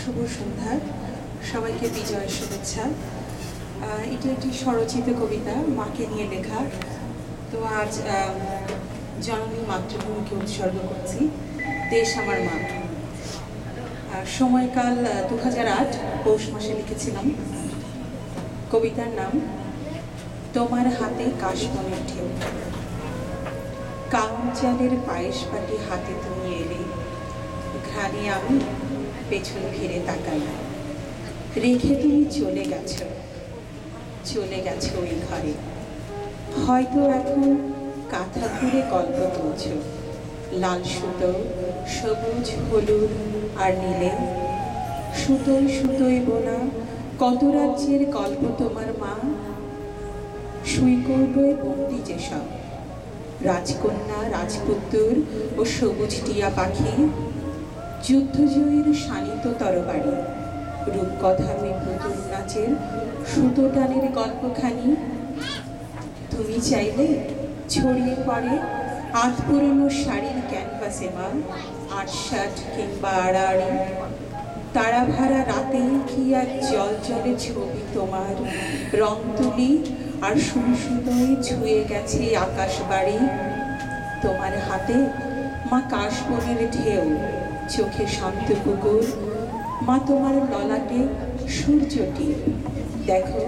শুভ সন্ধ্যা। সবাইকে বিজয় শুভেচ্ছা। এটা একটি স্বরচিত কবিতা, মাকে নিয়ে লেখা। তো আজ জননী মাতৃভূমিকে উৎসর্গ করছি, দেশ আমার মা। সময়কাল দু হাজার আট পৌষ মাসে লিখেছিলাম। কবিতার নাম তোমার হাতে কাশবনের ঢেউ। কাউন চালের পায়েস পাটি হাতে তুমি এলে, ঘ্রাণে আমি পেছন ফিরে তাকাই রেখে তুমি চলে গেছো চলে গেছো ওই ঘরে। হয়তো এখন কাঁথা ধরে গল্প তুলছ লাল সুতো, সবুজ, হলুদ আর নীলে। সুতোয় সুতোয় বোনা, কত রাজ্যের গল্প তোমার মা সুই করবে বন্দি যেসব। রাজকন্যা, রাজপুত্তর ও সবুজ টিয়া পাখি, যুদ্ধজয়ীর শানিত তরবারি, রূপকথা ওই নাচের সুতো টানের গল্পখানি। তুমি চাইলে ছড়িয়ে পড়ে আধ পুরনো শাড়ির ক্যানভাসে মা আট কিংবা আড়াআড়ি। তারা ভাড়া রাতে কি এক জল জলে ছবি তোমার রং তুলি আর সুরসুদয় ছুঁয়ে গেছে আকাশ বাড়ি। তোমার হাতে মা কাশবনের ঢেউ, চোখে শান্ত পুকুর মা তোমার ললাটে সূর্যটি। দেখো,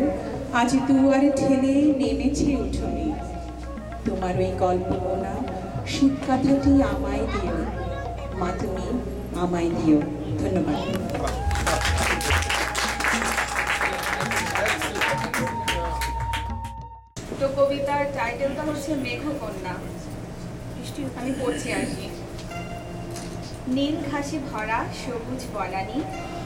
আজ দুয়ারে ঠেলে নেমেছে উঠোনে। তোমার ওই কল্পনা শীত কাঁথাটি আমায় দিও। মা তুমি আমায় দিও। ধন্যবাদ। তো কবিতার টাইটেলটা হচ্ছে মেঘকন্যা। আমি পড়ছি আর কি। নীল ঘাসে ভরা সবুজ বনানি,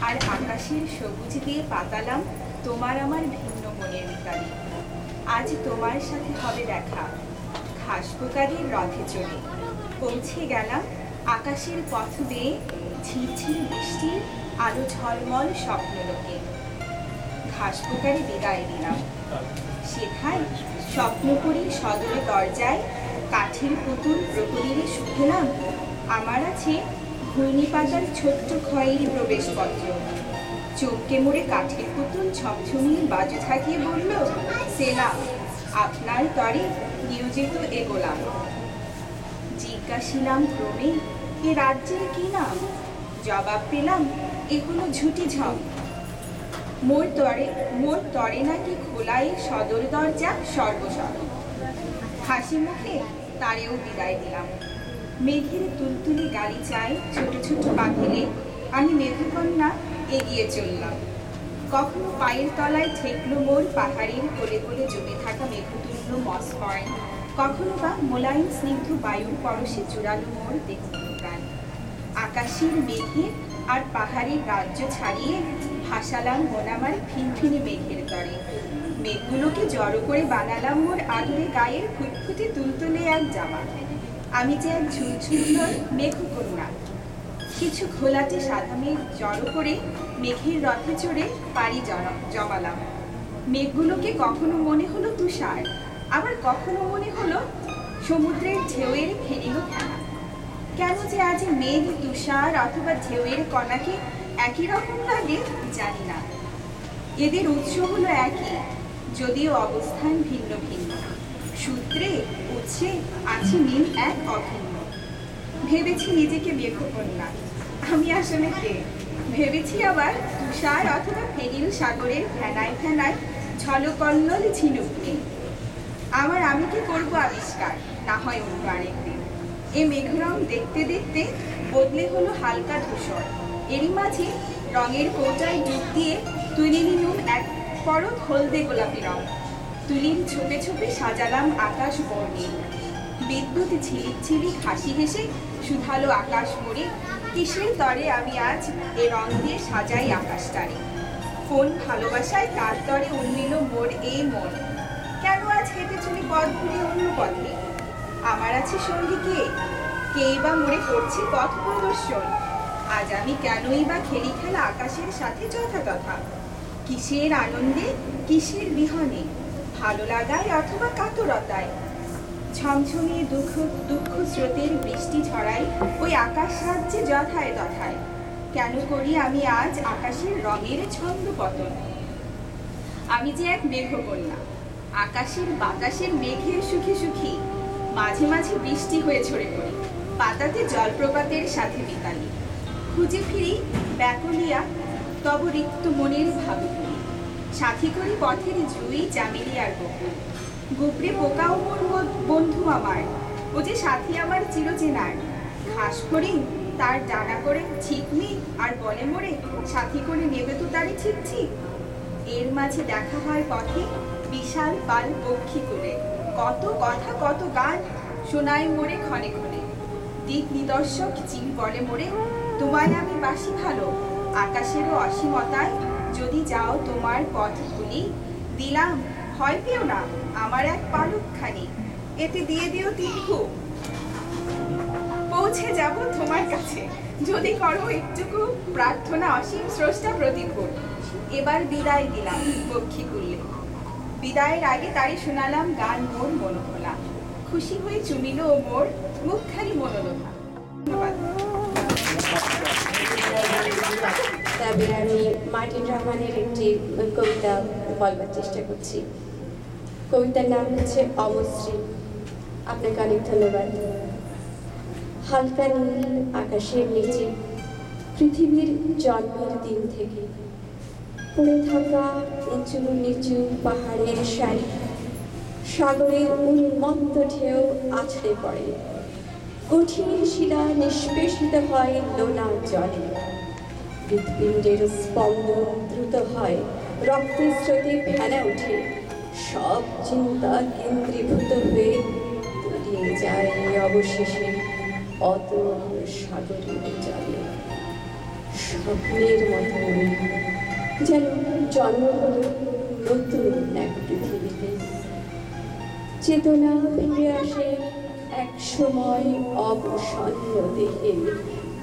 আর আকাশের সবুজ দিয়ে পাতালাম তোমার আমার ভিন্ন মনের মিতালি আজ তোমার সাথে হবে দেখা, ঘাস পোকারির রথে চড়ে। পৌঁছে গেলাম আকাশের পথ দিয়ে ঝিরঝির বৃষ্টির আলো ঝলমল স্বপ্নলোকে। ঘাস পোকারে বিদায় দিলাম সেথায় স্বপ্ন করি সদরে দরজায় কাঠের পুতুল প্রহরীরে শুধলাম আমার আছে ঘূর্ণি পাতার ছোট্ট খয়েরি প্রবেশপত্র। চোখকে মোড়ে কাঠের পুতুল ছমছমিয়ে বাজু থাকিয়ে বলল সেলাম আপনার তরে নিয়োজিত এগোলাম জিজ্ঞাসিলাম, ক্রমে, এ রাজ্যের কি নাম? জবাব পেলাম এগুলো ঝুটি ঝম মোর তরে মোর তরে নাকি খোলাই সদর দরজা সর্বসর হাসি মুখে তারেও বিদায় দিলাম। মেঘের তুলতুলি গাড়ি চাই ছোট ছোট পাখিলে, আমি মেঘকন্যা এগিয়ে চললাম। কখনো পায়ের তলায় ঠেকলো মোর পাহাড়ের কোলে কোলে জমে থাকা মেঘতুল্য মস্কয়। কখনো বা মোলায়েম স্নিগ্ধ বায়ুর পরশে জোড়ালো মোর দেহ প্রাণ। আকাশের মেঘে আর পাহাড়ের রাজ্য ছাড়িয়ে ভাসালাম মোনামার ফিনফিনে মেঘের তরে। মেঘগুলোকে জড়ো করে বানালাম মোর আদরে গায়ের ফুটফুটে তুলতুলে এক জামা। আমি যে এক ঝুলঝুল মেঘ কন্যা কিছু ঘোলাটে সাদা মেঘ জড়ো করে মেঘের রথে চড়ে পাড়ি জমালাম। মেঘগুলোকে কখনো মনে হলো তুষার, আবার কখনো মনে হলো সমুদ্রের ঢেউয়ের ফেরিল খেলা। কেন যে আজ মেঘ, তুষার, অথবা ঢেউয়ের কণাকে একই রকম লাগে? জানি না। এদের উৎস হলো একই, যদিও অবস্থান ভিন্ন ভিন্ন। সূত্রে উৎসে আছে মিল এক অভিন্ন। ভেবেছি নিজেকে মেঘকন্যা আমি আসলে কে? ভেবেছি আবার তুষার অথবা ফেরিল সাগরের ফেনায় ফেনায় ঝলকল্লল ঝিনুক নেই আমার আমি কি করব আবিষ্কার? না হয় অন্য আরেকদিন। এ মেঘরং দেখতে দেখতে বদলে হলো হালকা ধূসর। এরই মাঝে রঙের কৌটায় ডুব দিয়ে তুলে নিলুম এক পরত হলদে গোলাপি রং। তুলির ছোপে ছোপে সাজালাম আকাশ বর্ণিল বিদ্যুৎ ঝিলিক ঝিলিক হাসি হেসে শুধালো আকাশ মোড়ে, কিসের তরে আমি আজ এ রং দিয়ে সাজাই আকাশটারে? কোন ভালোবাসায় তার তরে উন্মিল মোর এই মন? কেন আজ হেঁটে চলি পথ ঘুরে অন্য পথে? আমার আছে সঙ্গী কে? কেই বা মরে করছে পথ প্রদর্শন? আজ আমি কেনই বা খেলি খেলা আকাশের সাথে যথাতথা কিসের আনন্দে, কিসের বিহনে? ভালো লাগায় অথবা কাতরতায়? ছমছমিয়ে দুঃখ দুঃখ স্রোতের বৃষ্টি ঝরাই ওই আকাশ সাহায্যে যথায় তথায় কেন করি আমি আজ আকাশের রঙের ছন্দ পতন? আমি যে এক মেঘকন্যা। আকাশের বাতাসের মেঘের সুখী সুখী। মাঝে মাঝে বৃষ্টি হয়ে ঝরে পড়ি। পাতাতে জলপ্রপাতের সাথে বিতালি খুঁজে ফিরি ব্যাকুলিয়া তব রিক্ত মনের ভাবে সাথী করি পথের জুই চামেলি আর বকুল গুপড়ে পোকাও বন্ধু আমার, ও যে সাথী আমার চিরচেনার ঘাস করি তার ডানা করে ছিকমি, আর বলে মোরে, সাথী করে নেবে তো তারই ঠিক এর মাঝে দেখা হয় পথে বিশাল পাল পক্ষী করে কত কথা, কত গান শোনায় মোরে ক্ষণে ক্ষণে। দিক নিদর্শক চিল বলে মোরে তোমায় আমি বাসি ভালো, আকাশেরও অসীমতায় যদি যাও তোমার পথ ভুলি দিলাম, ভয় পেও না, আমার এক পালকখানি, এতে দিয়ে দিও তিনকু পৌঁছে যাব তোমার কাছে, যদি করো একটুকু প্রার্থনা অসীম স্রষ্টা প্রতিকূল এবার বিদায় দিলাম পক্ষী কুল্লে বিদায়ের আগে তারই শোনালাম গান মোর মনোভোলা খুশি হয়ে চুমিল ও মোর মুখখানি মনোলোভা ধন্যবাদ। তবে আমি মার্টিন রহমানের একটি কবিতা বলবার চেষ্টা করছি। কবিতার নাম হচ্ছে অমশ্রী আপনাকে অনেক ধন্যবাদ। হালকা নীল আকাশের নিচে, পৃথিবীর জন্মের দিন থেকে। পড়ে থাকা উঁচু নিচু পাহাড়ের সারি, সাগরের উন্মত্ত ঢেউ আছড়ে পড়ে। কঠিন শিলা নিষ্পেষিত হয় লোনা জলে। হৃৎপিণ্ডের স্পন্দন দ্রুত হয়, রক্তের স্রোতে ফেনা ওঠে সব চিন্তা কেন্দ্রীভূত হয়ে তলিয়ে যায় অবশেষে অত সাগরের জলে। স্বপ্নের মতো যেন জন্ম নতুন এক পৃথিবীতে। চেতনা ফিরে আসে এক সময় অবসন্ন দেহে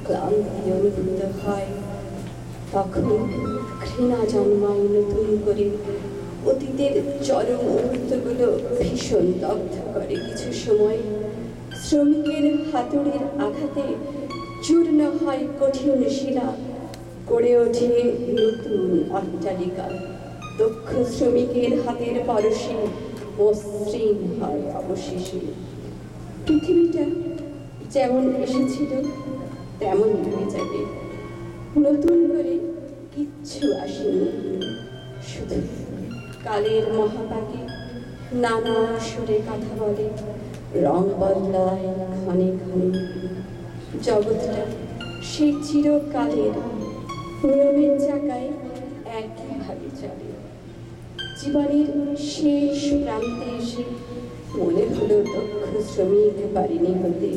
ক্লান্তি অনুভূত হয়। তখন ঘৃণা জন্মায় নতুন করে। অতীতের চরম মুহূর্তগুলো ভীষণ দগ্ধ করে কিছু সময়। শ্রমিকের হাতুড়ির আঘাতে চূর্ণ হয় কঠিন শিলা, গড়ে ওঠে নতুন অট্টালিকা। দক্ষ শ্রমিকের হাতের পরশে মসৃণ হয় অবশেষে। পৃথিবীটা যেমন এসেছিল তেমন হয়ে যাবে। নতুন করে কিচ্ছু আসেনি। শুধু কালের মহাপাকে নানা সুরে কথা বলে, রং বদলায় ক্ষণে ক্ষণে। জগৎটা সেই চিরকালের নিয়মের চাকায় একইভাবে চলে। জীবনের শেষ প্রান্তে এসে মনে হলো দক্ষ শ্রমিক পারিনি হতে।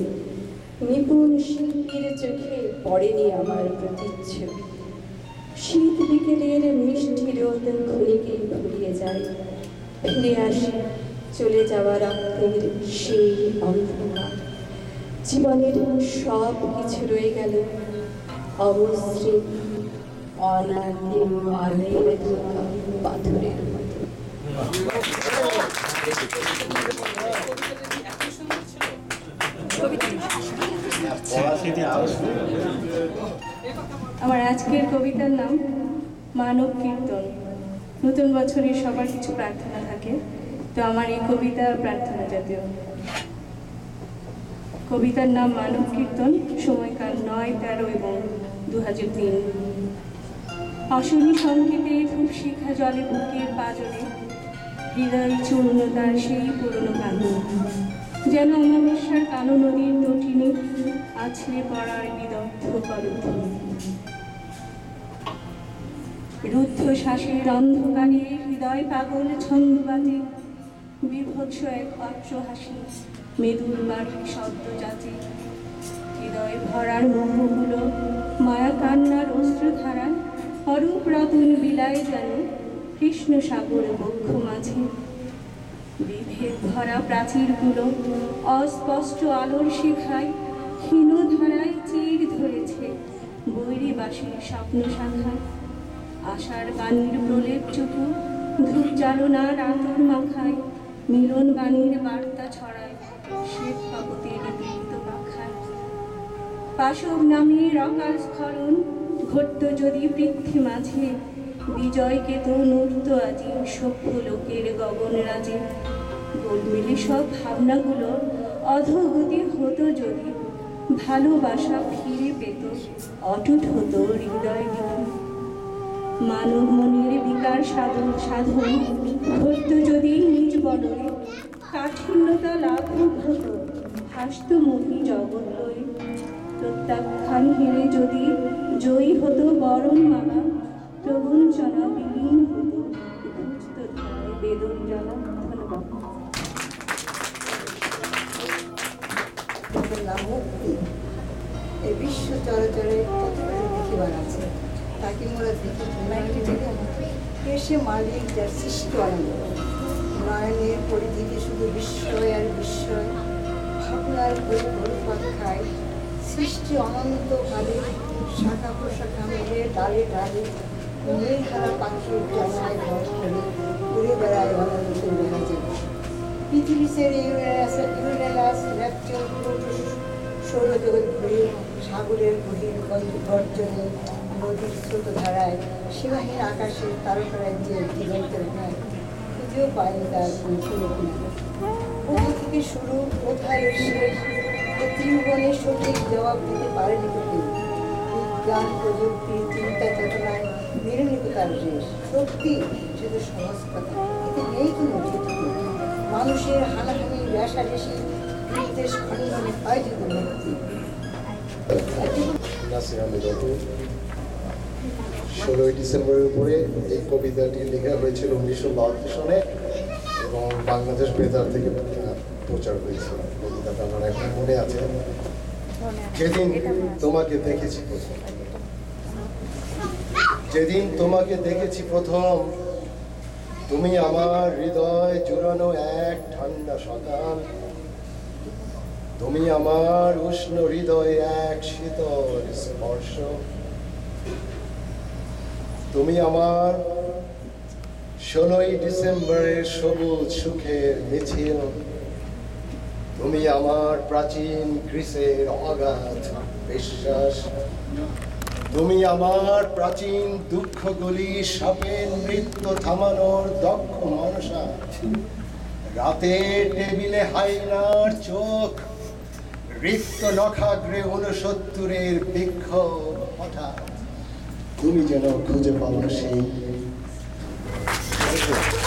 নিপুণ শিল্পীর চোখে পড়েনি আমার প্রতিচ্ছবি। শীত বিকেলের মিষ্টি রোদ ক্ষণিকে ঘুরিয়ে যায়। ফিরে আসে চলে যাওয়া রক্তের সেই অন্ধকার। জীবনের সব কিছু রয়ে গেল। অবশ্যই অনাদিম আলের পাথরের মতো। আমার আজকের কবিতার নাম মানব কীর্তন। নতুন বছরে সবার কিছু প্রার্থনা থাকে, তো আমার এই কবিতা প্রার্থনা জাতীয়। কবিতার নাম মানব কীর্তন, সময়কাল নয়, তেরো এবং দু হাজার তিন। অশনি সংকেতে খুব শিখা জলে বুকের পাজরে, হৃদয় চূর্ণতার সেই পুরনো কাহিনী যেন অমাবস্যার কালো নদীর আছড়ে পড়ার বিদগ্ধ করধ্বনি রুদ্ধ শ্বাসের অন্ধকারে, হৃদয় পাগল ছন্দ বাজে বিভৎস এক অট্র হাসি মেদুর বাড়ির শব্দ যাচে হৃদয় ভরার মোহগুলো মায়া কান্নার অস্ত্রধারা, অরূপ রতন বিলায় যেন কৃষ্ণ সাগর বক্ষ মাঝে। বিভেদ ভরা প্রাচীরগুলো অস্পষ্ট আলোর শিখায় ক্ষীণ ধারায় চির ধরেছে বৈরী বাসীর স্বপ্ন শাখায়। আশার বাণীর প্রলেপ চুপু ধূপ জ্বালনার আতর মাখায়, মিলন বাণীর বার্তা ছড়ায় শ্বেত পাপতের বৃত্ত পাখায়। পাশব নামের অকাল স্খলন ঘটত যদি পৃথ্বী মাঝে বিজয় কেতু নূর্ত আজি সভ্য লোকের গগন রাজে। গোলমেলে সব ভাবনাগুলো, অধোগতি হতো যদি। ভালোবাসা ফিরে পেত, অটুট হতো হৃদয় মানব মনের বিকার সাধন সাধন ঘটত যদি নিজ বদলে। কাঠিন্যতা লাঘব হতো হাসত মুখী জগৎ লয়ে। প্রত্যাখ্যান হেরে যদি জয়ী হতো বরণ মালা প্রবঞ্চনা বিলীন বেদন জ্বালা বিশ্ব চরাচরে কতগুলো দেখিবার আছে, তাকে মোরা দেখি সে মালিক যার সৃষ্টি আনন্দ। নয়নের পরিধিতে শুধু বিস্ময় আর বিস্ময়, ভাবনার বই ঘুরপাক খায় সৃষ্টি অনন্ত কালে শাখা প্রশাখা মিলে ডালে ডালে মেঘ হারা পাখির জানায় ঘর সৌরজগৎ ঘুরে সাগরের নদীর স্রোত ধারায় সীমাহীন আকাশের তারকারাজ্যের দিগন্তের ন্যায় খুঁজেও পায়নি তার থেকে শুরু কোথায় শেষ ত্রিভুবনের সঠিক জবাব দিতে পারেনি কেউ বিজ্ঞান প্রযুক্তি চিন্তা তো তার শেষ সত্যি সে সহজ কথা এতে নেই কোনো মানুষের হানাহানি রেশারেশি খণ্ডনে হয় যদি মুক্তি ষোলোই ডিসেম্বরের উপরে এই কবিতাটি লেখা হয়েছিল উনিশশো বাহাত্তর সনে এবং বাংলাদেশ বেতার থেকে প্রচার হয়েছিল কবিতাটা আমার এখন মনে আছে। যেদিন তোমাকে দেখেছি প্রথম। যেদিন তোমাকে দেখেছি প্রথম, তুমি আমার হৃদয় জুড়ানো এক ঠান্ডা সকাল তুমি আমার উষ্ণ হৃদয়ে এক শীতল স্পর্শ। তুমি আমার ষোলোই ডিসেম্বরের সবুজ সুখের মিছিল। তুমি আমার প্রাচীন গ্রীসের অগাধ বিশ্বাস। তুমি আমার প্রাচীন দুঃখগুলি সাপের নৃত্য থামানোর দক্ষ মনসা রাতের টেবিলে হাইনার চোখ, রিক্ত নখাগ্রে ঊনসত্তরের বৃক্ষ হঠাৎ। তুমি যেন খুঁজে পাও সেই হৃদয় জড়াতে